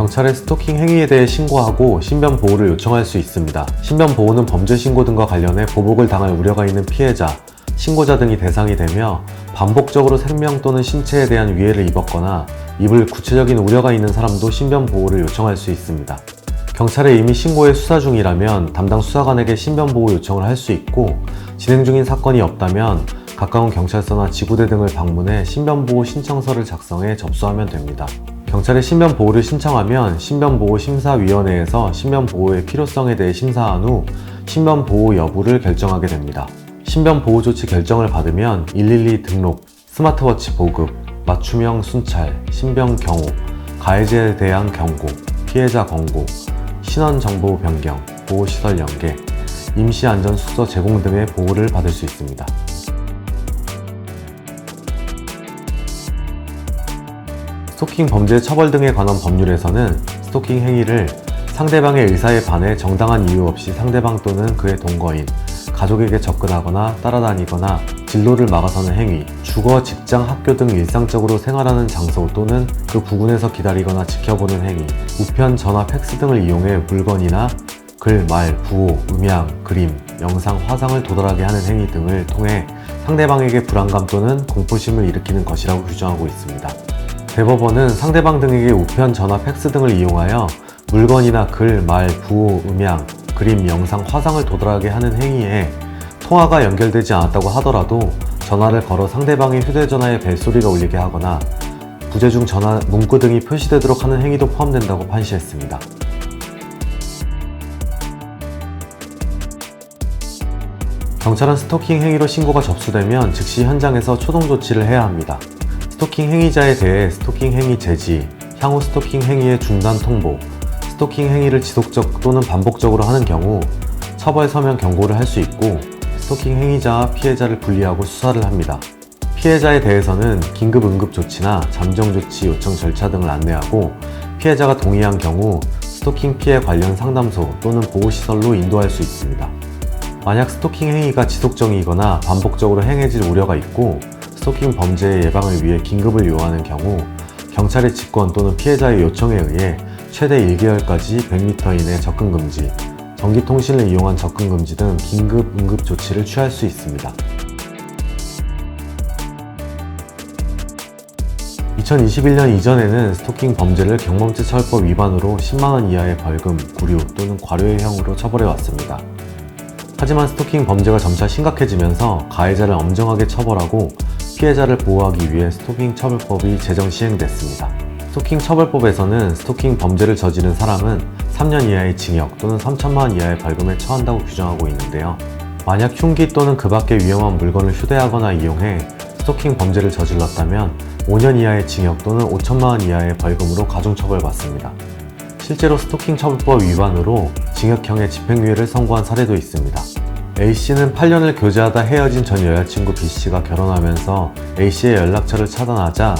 경찰에 스토킹 행위에 대해 신고하고 신변 보호를 요청할 수 있습니다. 신변 보호는 범죄 신고 등과 관련해 보복을 당할 우려가 있는 피해자, 신고자 등이 대상이 되며 반복적으로 생명 또는 신체에 대한 위해를 입었거나 입을 구체적인 우려가 있는 사람도 신변 보호를 요청할 수 있습니다. 경찰에 이미 신고해 수사 중이라면 담당 수사관에게 신변 보호 요청을 할 수 있고 진행 중인 사건이 없다면 가까운 경찰서나 지구대 등을 방문해 신변 보호 신청서를 작성해 접수하면 됩니다. 경찰에 신변 보호를 신청하면 신변 보호 심사위원회에서 신변 보호의 필요성에 대해 심사한 후 신변 보호 여부를 결정하게 됩니다. 신변 보호 조치 결정을 받으면 112 등록, 스마트워치 보급, 맞춤형 순찰, 신변 경호, 가해자에 대한 경고, 피해자 권고, 신원 정보 변경, 보호시설 연계, 임시 안전 숙소 제공 등의 보호를 받을 수 있습니다. 스토킹 범죄 처벌 등에 관한 법률에서는 스토킹 행위를 상대방의 의사에 반해 정당한 이유 없이 상대방 또는 그의 동거인, 가족에게 접근하거나 따라다니거나 진로를 막아서는 행위, 주거, 직장, 학교 등 일상적으로 생활하는 장소 또는 그 부근에서 기다리거나 지켜보는 행위, 우편, 전화, 팩스 등을 이용해 물건이나 글, 말, 부호, 음향, 그림, 영상, 화상을 도달하게 하는 행위 등을 통해 상대방에게 불안감 또는 공포심을 일으키는 것이라고 규정하고 있습니다. 대법원은 상대방 등에게 우편, 전화, 팩스 등을 이용하여 물건이나 글, 말, 부호, 음향, 그림, 영상, 화상을 도달하게 하는 행위에 통화가 연결되지 않았다고 하더라도 전화를 걸어 상대방의 휴대전화에 벨소리가 울리게 하거나 부재 중 전화 문구 등이 표시되도록 하는 행위도 포함된다고 판시했습니다. 경찰은 스토킹 행위로 신고가 접수되면 즉시 현장에서 초동 조치를 해야 합니다. 스토킹 행위자에 대해 스토킹 행위 제지, 향후 스토킹 행위의 중단 통보, 스토킹 행위를 지속적 또는 반복적으로 하는 경우 처벌 서면 경고를 할 수 있고 스토킹 행위자와 피해자를 분리하고 수사를 합니다. 피해자에 대해서는 긴급 응급 조치나 잠정 조치 요청 절차 등을 안내하고 피해자가 동의한 경우 스토킹 피해 관련 상담소 또는 보호시설로 인도할 수 있습니다. 만약 스토킹 행위가 지속적이거나 반복적으로 행해질 우려가 있고 스토킹 범죄의 예방을 위해 긴급을 요하는 경우 경찰의 직권 또는 피해자의 요청에 의해 최대 1개월까지 100m 이내 접근 금지, 전기통신을 이용한 접근 금지 등 긴급 응급 조치를 취할 수 있습니다. 2021년 이전에는 스토킹 범죄를 경범죄 처벌법 위반으로 10만원 이하의 벌금, 구류 또는 과료형으로 처벌해 왔습니다. 하지만 스토킹 범죄가 점차 심각해지면서 가해자를 엄정하게 처벌하고 피해자를 보호하기 위해 스토킹 처벌법이 제정 시행됐습니다. 스토킹 처벌법에서는 스토킹 범죄를 저지른 사람은 3년 이하의 징역 또는 3천만 원 이하의 벌금에 처한다고 규정하고 있는데요. 만약 흉기 또는 그 밖의 위험한 물건을 휴대하거나 이용해 스토킹 범죄를 저질렀다면 5년 이하의 징역 또는 5천만 원 이하의 벌금으로 가중처벌받습니다. 실제로 스토킹 처벌법 위반으로 징역형의 집행유예를 선고한 사례도 있습니다. A씨는 8년을 교제하다 헤어진 전 여자친구 B씨가 결혼하면서 A씨의 연락처를 차단하자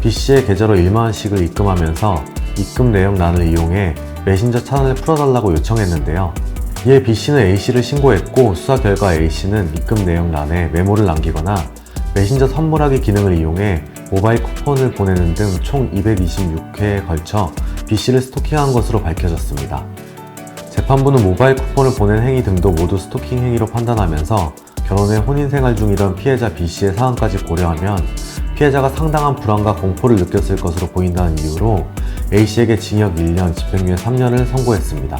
B씨의 계좌로 1만원씩을 입금하면서 입금 내역란을 이용해 메신저 차단을 풀어달라고 요청했는데요. 이에 B씨는 A씨를 신고했고 수사 결과 A씨는 입금 내역란에 메모를 남기거나 메신저 선물하기 기능을 이용해 모바일 쿠폰을 보내는 등 총 226회에 걸쳐 B씨를 스토킹한 것으로 밝혀졌습니다. 재판부는 모바일 쿠폰을 보낸 행위 등도 모두 스토킹 행위로 판단하면서 결혼 해 혼인 생활 중이던 피해자 B씨의 상황까지 고려하면 피해자가 상당한 불안과 공포를 느꼈을 것으로 보인다는 이유로 A씨에게 징역 1년, 집행유예 3년을 선고했습니다.